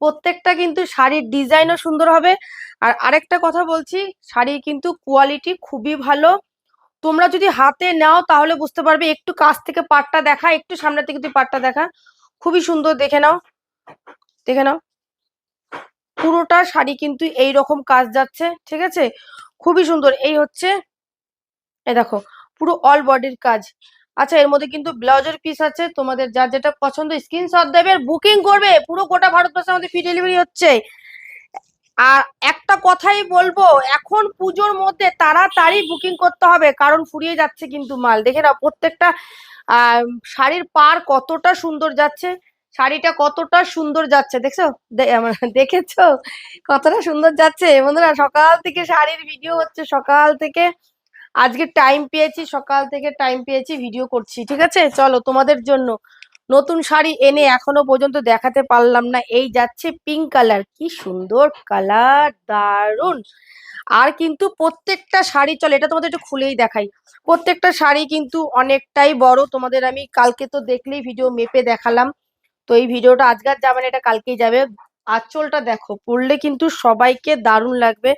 প্রত্যেকটা কিন্তু শাড়ির ডিজাইনও সুন্দর হবে। আর আরেকটা কথা বলছি শাড়ির কিন্তু কোয়ালিটি খুবই ভালো। তোমরা যদি হাতে নাও তাহলে বুঝতে পারবে, একটু কাছ থেকে পাটটা দেখা, একটু সামনে থেকে তুই পাটটা দেখা, খুবই সুন্দর দেখে নাও। দেখে নাও। পুরোটা শাড়ি কিন্তু এই রকম কাজ যাচ্ছে, ঠিক আছে? খুবই সুন্দর। এই হচ্ছে এ দেখো, পুরো অল বডির কাজ। আচ্ছা এর মধ্যে কিন্তু ব্লাউজের পিস আছে, তোমাদের যার যেটা পছন্দ স্ক্রিনশট দেবে বুকিং করবে। পুরো গোটা ভারতবর্ষে আমাদের ফ্রি ডেলিভারি হচ্ছে। আর একটা কথাই বলব, এখন পুজোর মধ্যে তাড়াতাড়ি বুকিং করতে হবে, কারণ ফুরিয়ে যাচ্ছে কিন্তু মাল। দেখে নাও, প্রত্যেকটা শাড়ির পার কতটা সুন্দর যাচ্ছে, শাড়িটা কতটা সুন্দর যাচ্ছে, দেখছ? দেখেছ? কতটা সুন্দর যাচ্ছে। বন্ধুরা, সকাল থেকে শাড়ির ভিডিও হচ্ছে, সকাল থেকে আজকে টাইম পেয়েছি, সকাল থেকে টাইম পেয়েছি ভিডিও করছি, ঠিক আছে? চলো, তোমাদের জন্য নতুন শাড়ি এনে এখনও পর্যন্ত দেখাতে পারলাম না। এই যাচ্ছে পিঙ্ক কালার কি সুন্দর কালার দারুণ আর কিন্তু প্রত্যেকটা শাড়ি, চলে, এটা তোমাদের একটু খুলেই দেখাই। প্রত্যেকটা শাড়ি কিন্তু অনেকটাই বড়, তোমাদের আমি কালকে তো দেখলেই ভিডিও মেপে দেখালাম। তো এই ভিডিওটা আজকাল যাবে না, এটা কালকেই যাবে। আঁচলটা দেখো, পরলে কিন্তু সবাইকে দারুণ লাগবে।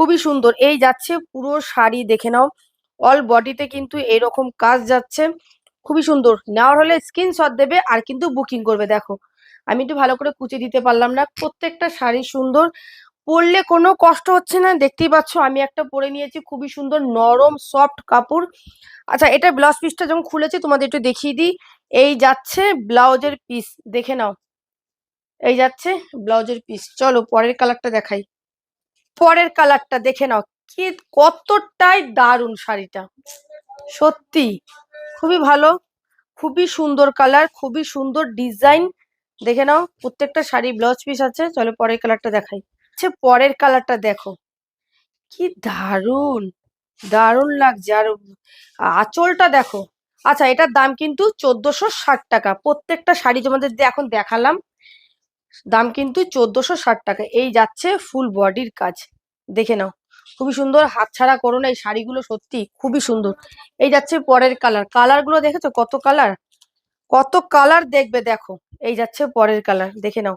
খুবই সুন্দর। এই যাচ্ছে পুরো শাড়ি দেখে নাও। অল বডিতে কিন্তু এরকম কাজ যাচ্ছে। খুবই সুন্দর। নেওয়ার হলে স্ক্রিনশট দেবে আর কিন্তু বুকিং করবে, দেখো। আমি একটু ভালো করে কুচে দিতে পারলাম না। প্রত্যেকটা শাড়ি সুন্দর। পরলে কোনো কষ্ট হচ্ছে না। দেখতেই পাচ্ছ, আমি একটা পরে নিয়েছি খুবই সুন্দর নরম সফট কাপড়। আচ্ছা এটা ব্লাউজ পিসটা যখন খুলেছি, তোমাদের একটু দেখিয়ে দিই। এই যাচ্ছে ব্লাউজের পিস দেখে নাও। এই যাচ্ছে ব্লাউজের পিস চলো, পরের কালারটা দেখাই। পরের কালারটা দেখে নাও। কি, কতটাই দারুণ শাড়িটা। সত্যি, খুবই ভালো, খুবই সুন্দর কালার, খুবই সুন্দর ডিজাইন। দেখে নাও, প্রত্যেকটা শাড়ি ব্লাউজ পিস আছে, চলো পরের কালারটা দেখাই। আচ্ছা পরের কালারটা দেখো। কি দারুণ দারুণ লাগছে। আর আঁচলটা দেখো। আচ্ছা এটার দাম কিন্তু চোদ্দশো ষাট টাকা। প্রত্যেকটা শাড়ি তোমাদের এখন দেখালাম। দাম কিন্তু চোদ্দশো ষাট টাকা। এই যাচ্ছে ফুল বডির কাজ। দেখে নাও। খুবই সুন্দর হাতছাড়া করো না, এই শাড়িগুলো সত্যি খুবই সুন্দর। এই যাচ্ছে পরের কালার কালারগুলো দেখেছ? কত কালার কত কালার দেখবে দেখো। এই যাচ্ছে পরের কালার দেখে নাও।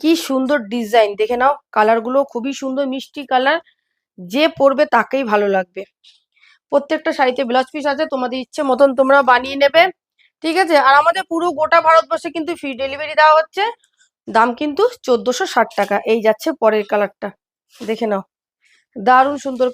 কি সুন্দর ডিজাইন দেখে নাও কালারগুলো খুবই সুন্দর, মিষ্টি কালার যে পরবে তাকেই ভালো লাগবে। প্রত্যেকটা শাড়িতে ব্লাউজ পিস আছে, তোমাদের ইচ্ছে মতন তোমরা বানিয়ে নেবে। ঠিক আছে? আর আমাদের পুরো গোটা ভারতবর্ষে কিন্তু ফ্রি ডেলিভারি দেওয়া হচ্ছে। দাম কিন্তু চোদ্দশো ষাট টাকা। এই যাচ্ছে পরের কালারটা দেখে নাও। দারুণ সুন্দর